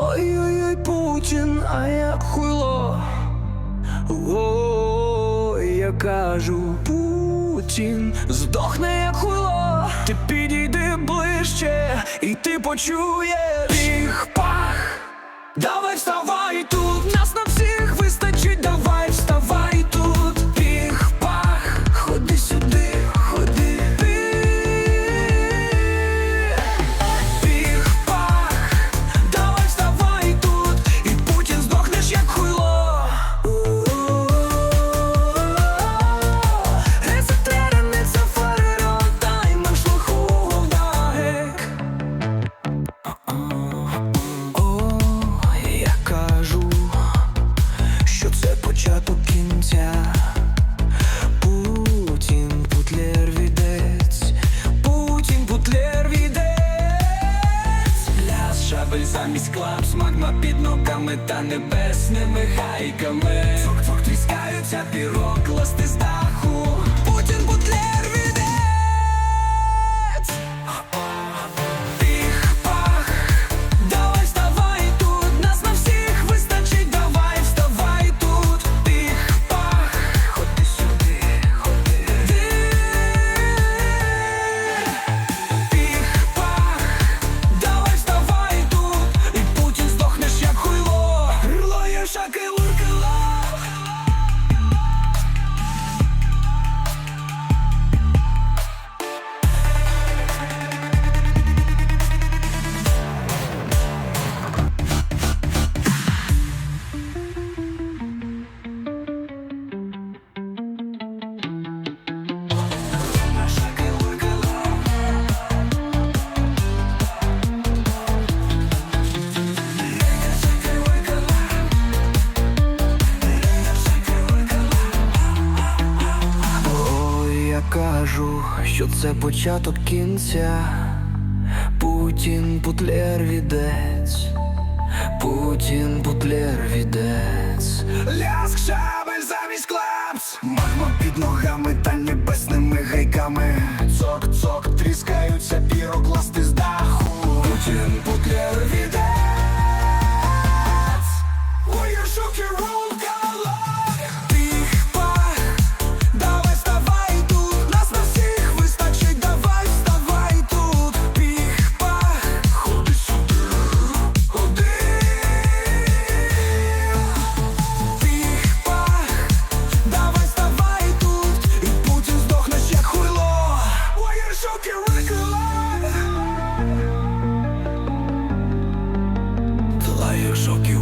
Ой-ой-ой, Путін, а як хуйло. О, я кажу, Путін здохне як хуйло. Ти підійди ближче, і ти почуєш їх пах. Давай вставай тут, Ляс шабель замість клап магма під ногами та небесними хайками Цок-цок тріскаються пірок, Грло кажу, що це початок кінця. Путін путлер відець, Путін путлер відець. Ляск шабель замість клапс, магма під ногами та небесними гайками. Цок-цок тріскаються пірокласти з Тлає шокі